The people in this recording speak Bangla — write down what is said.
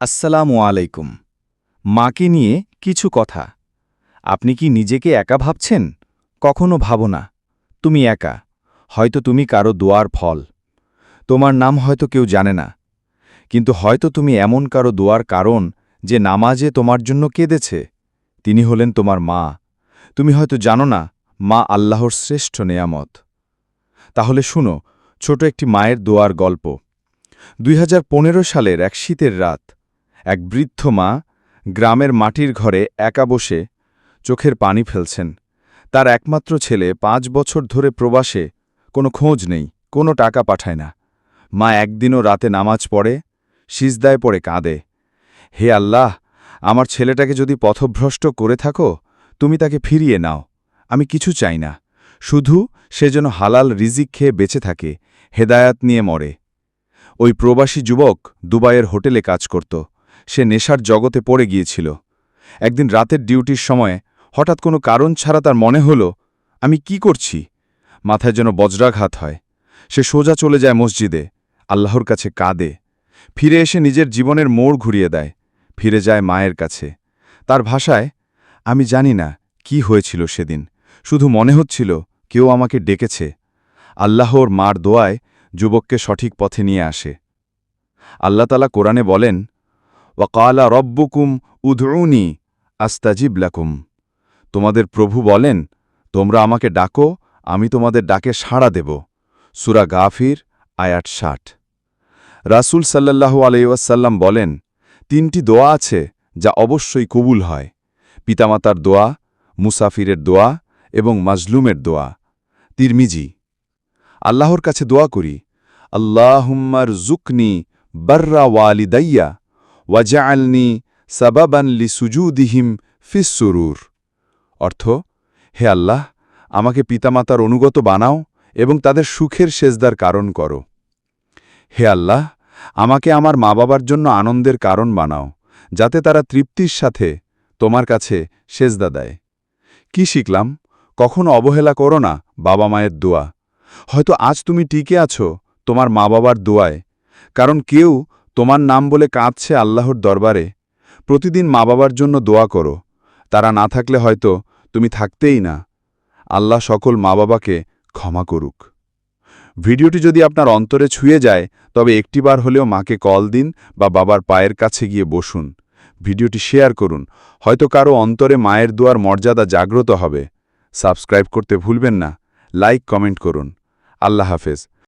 আসসালামু আলাইকুম। মাকে নিয়ে কিছু কথা। আপনি কি নিজেকে একা ভাবছেন? কখনো ভাবো না। তুমি একা। হয়তো তুমি কারও দোয়ার ফল। তোমার নাম হয়তো কেউ জানে না। কিন্তু হয়তো তুমি এমন কারও দোয়ার কারণ যে নামাজে তোমার জন্য কেঁদেছে। তিনি হলেন তোমার মা। তুমি হয়তো জানো না, মা আল্লাহর শ্রেষ্ঠ নেয়ামত। তাহলে শুনো, ছোট একটি মায়ের দোয়ার গল্প। দুই হাজার পনেরো সালের এক শীতের রাত এক বৃদ্ধ মা গ্রামের মাটির ঘরে একা বসে চোখের পানি ফেলছেন। তার একমাত্র ছেলে পাঁচ বছর ধরে প্রবাসে, কোনো খোঁজ নেই, কোনো টাকা পাঠায় না। মা একদিনও রাতে নামাজ পড়ে, সিজদায় পড়ে কাঁদে। হে আল্লাহ, আমার ছেলেটাকে যদি পথভ্রষ্ট করে থাকো, তুমি তাকে ফিরিয়ে নাও। আমি কিছু চাই না, শুধু সে যেন হালাল রিজিক খেয়ে বেঁচে থাকে, হেদায়াত নিয়ে মরে। ওই প্রবাসী যুবক দুবাইয়ের হোটেলে কাজ করত। সে নেশার জগতে পড়ে গিয়েছিল। একদিন রাতের ডিউটির সময়ে হঠাৎ কোনো কারণ ছাড়া তার মনে হল, আমি কি করছি? মাথায় যেন বজ্রাঘাত হয়। সে সোজা চলে যায় মসজিদে, আল্লাহর কাছে কাঁদে। ফিরে এসে নিজের জীবনের মোড় ঘুরিয়ে দেয়, ফিরে যায় মায়ের কাছে। তার ভাষায়, আমি জানি না কি হয়েছিল সেদিন, শুধু মনে হচ্ছিল কেউ আমাকে ডেকেছে। আল্লাহর মার দোয়ায় যুবককে সঠিক পথে নিয়ে আসে। আল্লাহতালা কোরআনে বলেন ওয়াকালা রব্বুকুম উধউনি আস্তাজিব লাকুম। তোমাদের প্রভু বলেন, তোমরা আমাকে ডাকো, আমি তোমাদের ডাকে সাড়া দেব। সুরা গাফির আয়াট ষাট। রাসুল সাল্লাল্লাহু আলাইসাল্লাম বলেন, তিনটি দোয়া আছে যা অবশ্যই কবুল হয়। পিতামাতার দোয়া, মুসাফিরের দোয়া এবং মাজলুমের দোয়া। তিরমিজি, আল্লাহর কাছে দোয়া করি আল্লাহুম্মার জুকনি বর্রা ওয়ালিদাইয়া ওয়াজাআলনি সাবাবান লি সুজুদিহিম ফিসসুরুর অর্থ, হে আল্লাহ, আমাকে পিতামাতার অনুগত বানাও এবং তাদের সুখের সেজদার কারণ করো। হে আল্লাহ, আমাকে আমার মা বাবার জন্য আনন্দের কারণ বানাও, যাতে তারা তৃপ্তির সাথে তোমার কাছে সেজদা দেয়। কি শিখলাম? কখনো অবহেলা করো না, বাবা মায়ের দোয়া। হয়তো আজ তুমি টিকে আছো তোমার মা বাবার দোয়ায়, কারণ কেউ তোমার নাম বলে কাঁদছে আল্লাহর দরবারে। প্রতিদিন মা বাবার জন্য দোয়া করো। তারা না থাকলে হয়তো তুমি থাকতেই না। আল্লাহ সকল মা বাবাকে ক্ষমা করুক। ভিডিওটি যদি আপনার অন্তরে ছুঁয়ে যায়, তবে একটিবার হলেও মাকে কল দিন বা বাবার পায়ের কাছে গিয়ে বসুন। ভিডিওটি শেয়ার করুন। হয়তো কারও অন্তরে মায়ের দোয়ার মর্যাদা জাগ্রত হবে। সাবস্ক্রাইব করতে ভুলবেন না। লাইক, কমেন্ট করুন। আল্লাহ হাফেজ।